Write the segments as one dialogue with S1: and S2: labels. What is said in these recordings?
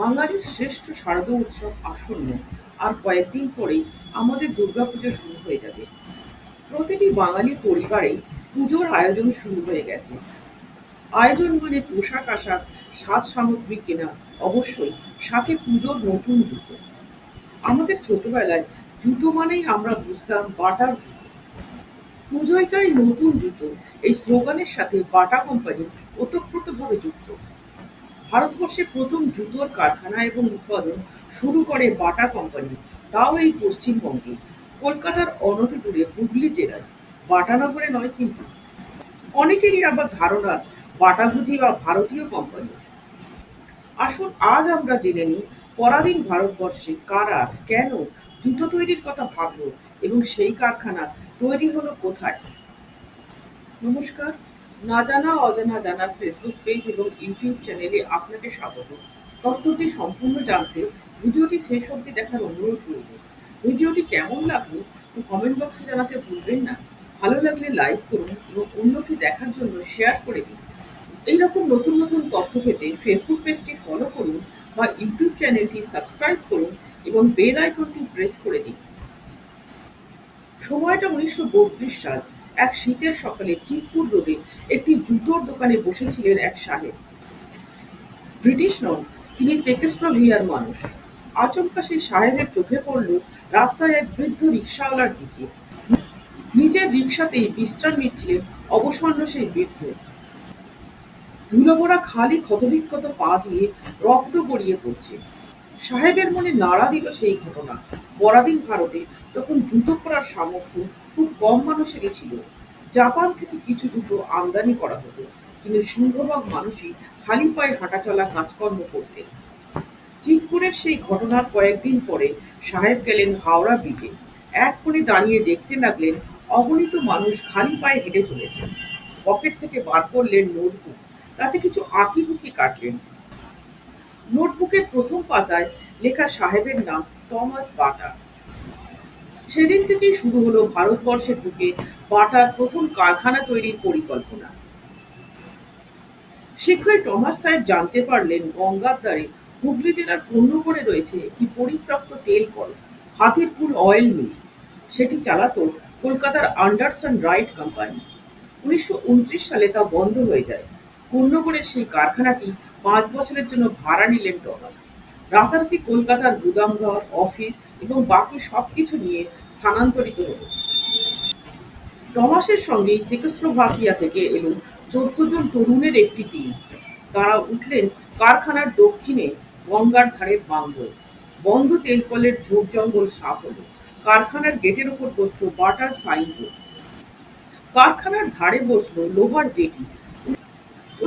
S1: বাঙালির শ্রেষ্ঠ শারদীয় উৎসব আসন্ন, আর কয়েকদিন পরেই আমাদের দুর্গাপুজো শুরু হয়ে যাবে। প্রতিটি বাঙালি পরিবারেই পুজোর আয়োজন শুরু হয়ে গেছে। আয়োজন মানে পোশাক আশাক, সাজ সামগ্রী কেনা, অবশ্যই সাথে পুজোর নতুন জুতো। আমাদের ছোটবেলায় জুতো মানেই আমরা বুঝতাম বাটার জুতো। পুজোয় চাই নতুন জুতো, এই স্লোগানের সাথে বাটা কোম্পানি ওতপ্রোতভাবে যুক্ত। ভারতবর্ষে প্রথম জুতোর কারখানা এবং উৎপাদন শুরু করে বাটা কোম্পানি, তাও এই পশ্চিমবঙ্গে। কলকাতার অনতি দূরে হুগলি জেলায়। বাটানগরে নয় কিন্তু। অনেকেরই আবার ধারণা বাটা বুঝি বা ভারতীয় কোম্পানি। আসুন আজ আমরা জেনে নিই, পরাধীন ভারতবর্ষে কারা, কেন জুতো তৈরির কথা ভাবলো এবং সেই কারখানা তৈরি হলো কোথায়? নমস্কার। না জানা, অজানা জানার ফেসবুক পেজ এবং ইউটিউব চ্যানেলে আপনাকে স্বাগত। তথ্যটি সম্পূর্ণ জানতে ভিডিওটি শেষ অবধি দেখার অনুরোধ রইল। ভিডিওটি কেমন লাগল, তো কমেন্ট বক্সে জানাতে ভুলবেন না। ভালো লাগলে লাইক করুন এবং অন্যকে দেখার জন্য শেয়ার করে দিন। এইরকম নতুন নতুন তথ্য পেতে ফেসবুক পেজটি ফলো করুন বা ইউটিউব চ্যানেলটি সাবস্ক্রাইব করুন এবং বেল আইকনটি প্রেস করে দিন। সময়টা উনিশশো বত্রিশ সাল, এক শীতের সকালে চিতপুর রোডে একটি জুতোর দোকানে বসেছিলেন এক সাহেব। ব্রিটিশ নন, তিনি চেকেস্লোভিয়ার মানুষ। আচমকা সেই সাহেবের চোখে পড়ল রাস্তায় এক বৃদ্ধ রিক্সাওয়ালার দিকে। নিজের রিক্সাতেই বিশ্রাম নিচ্ছিলেন অবসন্ন সেই বৃদ্ধ। ধুলোভরা খালি ক্ষতবিক্ষত পা দিয়ে রক্ত গড়িয়ে পড়ছে। সাহেবের মনে নাড়া দিল সেই ঘটনা। পরাধীন ভারতে তখন জুতো পরার সামর্থ্য খুব কম মানুষেরই ছিল। জাপান থেকে কিছু জুতো আমদানি করা হতো, কিন্তু সিংহভাগ মানুষই খালি পায়ে হাঁটাচলা কাজকর্ম করতেন। চিতপুরের সেই ঘটনার কয়েকদিন পরে সাহেব গেলেন হাওড়া ব্রিজে। এক কোণে দাঁড়িয়ে দেখতে লাগলেন অগণিত মানুষ খালি পায়ে হেঁটে চলেছেন। পকেট থেকে বার করলেন নোটবুক, তাতে কিছু আঁকিবুকি কাটলেন। নোটবুকের প্রথম পাতায় লেখা সাহেবের নাম টমাস বাটা সেদিন থেকেই শুরু হলো ভারতবর্ষের বুকে বাটার প্রথম কারখানা তৈরির পরিকল্পনা। শীঘ্রই টমাস সাহেব জানতে পারলেন গঙ্গার দ্বারে হুগলি জেলার পূর্ণগড়ে রয়েছে একটি পরিত্যক্ত তেল কল হাতির কুল অয়েল মিল। সেটি চালাতো কলকাতার আন্ডারসন রাইট কোম্পানি। উনিশশো উনত্রিশ সালে তা বন্ধ হয়ে যায়। পূর্ণগড়ের সেই কারখানাটি পাঁচ বছরের জন্য ভাড়া নিলেন টমাস। রাতারাতি কলকাতার গুদামঘর অফিস এবং বাকি সবকিছু নিয়ে স্থানান্তরিত হল। টমাসের সঙ্গে চেকোস্লোভাকিয়া থেকে এলো চোদ্দ জন তরুণের একটি টিম তারা উঠলেন কারখানার দক্ষিণে, গঙ্গার ধারের বাঙ্গল বন্ধ তেলকলের ঝোপ জঙ্গল সাফ হলো। কারখানার গেটের ওপর বসল বাটার সাইনবোর্ড। কারখানার ধারে বসল লোহার জেটি।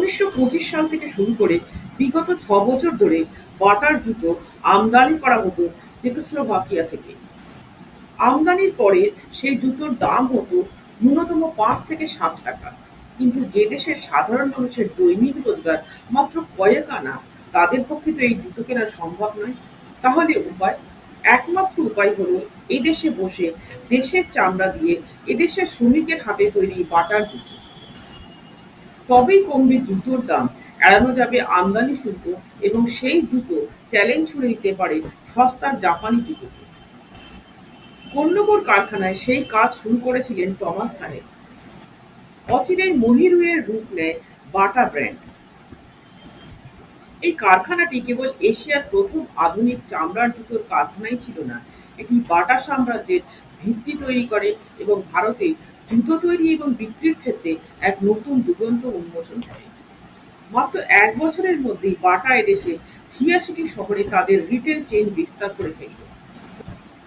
S1: উনিশশো সাল থেকে শুরু করে বিগত ছ বছর ধরে বাটার জুতো আমদানি করা হতো চেকোস্লোভাকিয়া থেকে। আমদানির পরে সেই জুতোর দাম হতো ন্যূনতম পাঁচ থেকে সাত টাকা। কিন্তু যে দেশের সাধারণ মানুষের দৈনিক রোজগার মাত্র কয়েক আনা, তাদের পক্ষে তো এই জুতো কেনা সম্ভব নয়। তাহলে উপায়? একমাত্র উপায় হলো এদেশে বসে দেশের চামড়া দিয়ে এদেশের শ্রমিকের হাতে তৈরি বাটার জুতো। তবেই কমবে জুতোর দাম। এড়ানো যাবে আমদানি শুল্ক এবং সেই জুতো চ্যালেঞ্জ ছুড়ে দিতে পারে সস্তার জাপানি জুতোকে। কন্যগর কারখানায় সেই কাজ শুরু করেছিলেন টমাস সাহেব। অচিরেই মহিরুয়ের রূপ নেয় বাটা ব্র্যান্ড। এই কারখানাটি কেবল এশিয়ার প্রথম আধুনিক চামড়ার জুতোর কারখানাই ছিল না, এটি বাটা সাম্রাজ্যের ভিত্তি তৈরি করে এবং ভারতে জুতো তৈরি এবং বিক্রির ক্ষেত্রে এক নতুন দুরন্ত উন্মোচন করে মাত্র এক বছরের মধ্যেই বাটা এদেশে ছিয়াশিটি শহরে তাদের রিটেল চেন বিস্তার করে ফেলল।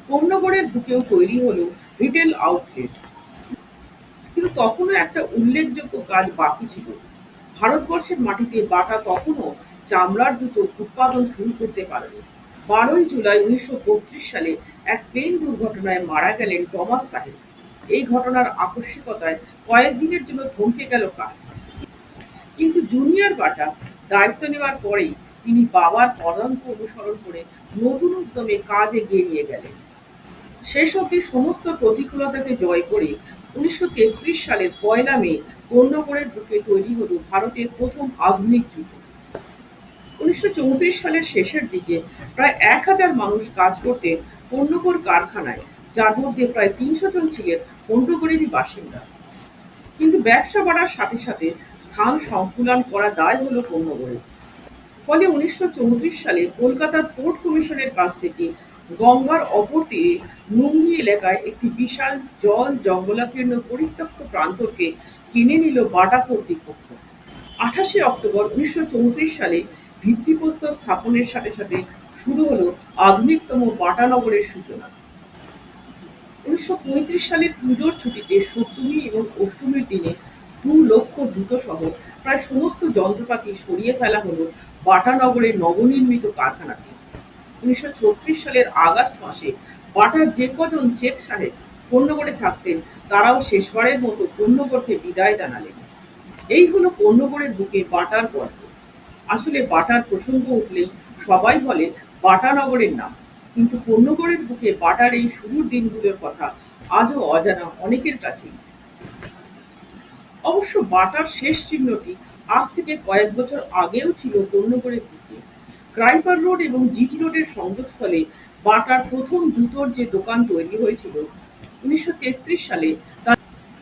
S1: পণ্যগড়ের বুকেও তৈরি হলো রিটেল আউটলেট কিন্তু তখনও একটা উল্লেখযোগ্য কাজ বাকি ছিল। ভারতবর্ষের মাটিতে বাটা তখনও চামড়ার জুতো উৎপাদন শুরু করতে পারেনি। বারোই জুলাই উনিশশো বত্রিশ সালে এক প্লেন দুর্ঘটনায় মারা গেলেন টমাস সাহেব। এই ঘটনার আকস্মিকতায় কয়েকদিনের জন্য থমকে গেল কাজ। কিন্তু জুনিয়র বাটা দায়িত্ব নেওয়ার পরেই তিনি বাবার পদাঙ্ক অনুসরণ করে নতুন উদ্যমে কাজ এগিয়ে নিয়ে গেলেন। শেষ অব্দি সমস্ত প্রতিকূলতাকে জয় করে উনিশশো তেত্রিশ সালের পয়লা মে কন্যগড়ের বুকে তৈরি হলো ভারতের প্রথম আধুনিক জুতো উনিশশো সালের শেষের দিকে প্রায় এক হাজার মানুষ কাজ করতেন পণ্যগড় কারখানায় যার মধ্যে প্রায় তিনশো জন ছিলেন পণ্যগড়েরই বাসিন্দা। কিন্তু ব্যবসা বাড়ার সাথে সাথে স্থান সংকুলন করা দায় হলো পণ্যগড়ে ফলে উনিশশো চৌত্রিশ সালে কলকাতার পোর্ট কমিশনের কাছ থেকে গঙ্গার অপর তীরে নুঙ্গি এলাকায় একটি বিশাল জল জঙ্গলাকীর্ণ পরিত্যক্ত প্রান্তকে কিনে নিল বাটা কর্তৃপক্ষ। আঠাশে অক্টোবর উনিশশো চৌত্রিশ সালে ভিত্তিপ্রস্তর স্থাপনের সাথে সাথে শুরু হলো আধুনিকতম বাটানগরের সূচনা। উনিশশো পঁয়ত্রিশ সালের পুজোর ছুটিতে সপ্তমী এবং অষ্টমীর দিনে দু লক্ষ জুতো সহ প্রায় সমস্ত যন্ত্রপাতি সরিয়ে ফেলা হলো বাটানগরের নবনির্মিত কারখানাতে। উনিশশো ছত্রিশ সালের আগস্ট মাসে বাটার যে কজন চেক সাহেব পণ্যগড়ে থাকতেন, তারাও শেষবারের মতো পণ্যগড়কে বিদায় জানালেন। এই হলো পণ্যগড়ের বুকে বাটার গল্প। আসলে বাটার প্রসঙ্গ উঠলেই সবাই বলে বাটানগরের নাম। কিন্তু পণ্যগড়ের বুকে বাটার এই শুরুর দিনগুলোর কথা আজও অজানা অনেকের কাছেই। অবশ্য বাটার শেষ চিহ্নটি আজ থেকে কয়েক বছর আগেও ছিল পণ্যগড়ের বুকে। ক্রাইপার রোড এবং জিটি রোডের সংযোগস্থলে বাটার প্রথম জুতোর যে দোকান তৈরি হয়েছিল উনিশশো তেত্রিশ সালে,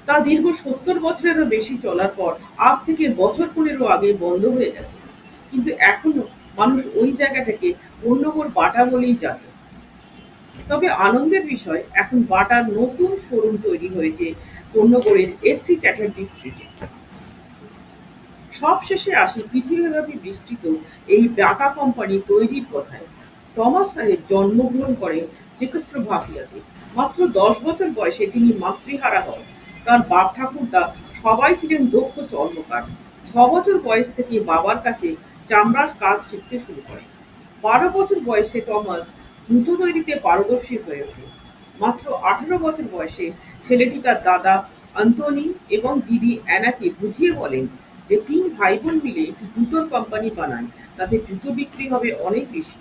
S1: তা দীর্ঘ সত্তর বছরেরও বেশি চলার পর আজ থেকে বছর পনেরো আগে বন্ধ হয়ে গেছে। কিন্তু এখনও মানুষ ওই জায়গাটাকে পণ্যগড় বাটা বলেই জানে। তবে আনন্দের বিষয়, এখন বাটার নতুন শোরুম তৈরি হয়েছে পণ্যগড়ের এসসি চ্যাটার্জি স্ট্রিটে। সব শেষে আসি পৃথিবীব্যাপী বিস্তৃত এই বাটা কোম্পানি তৈরির কথায়। টমাস সাহেব জন্মগ্রহণ করেন চেকোস্লোভাকিয়াতে। মাত্র দশ বছর বয়সে তিনি মাতৃহারা হন। তার বাপ ঠাকুরদা সবাই ছিলেন দক্ষ চর্মকার। ছ বছর বয়স থেকে বাবার কাছে চামড়ার কাজ শিখতে শুরু করেন। বারো বছর বয়সে টমাস জুতো তৈরিতে পারদর্শী হয়ে ওঠে। মাত্র আঠারো বছর বয়সে ছেলেটি তার দাদা আন্তনি এবং দিদি অ্যানাকে বুঝিয়ে বলেন যে তিন ভাই বোন মিলে একটি জুতোর কোম্পানি বানায় তাতে জুতো বিক্রি হবে অনেক বেশি।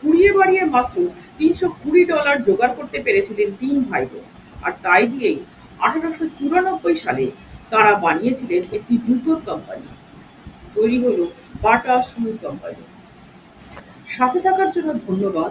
S1: কুড়িয়ে বাড়িয়ে মাত্র তিনশো কুড়ি ডলার জোগাড় করতে পেরেছিলেন তিন ভাই বোন আর তাই দিয়েই আঠারোশো চুরানব্বই সালে তারা বানিয়েছিলেন একটি জুতোর কোম্পানি। তৈরি হলো বাটা শু কোম্পানি। সাথে থাকার জন্য ধন্যবাদ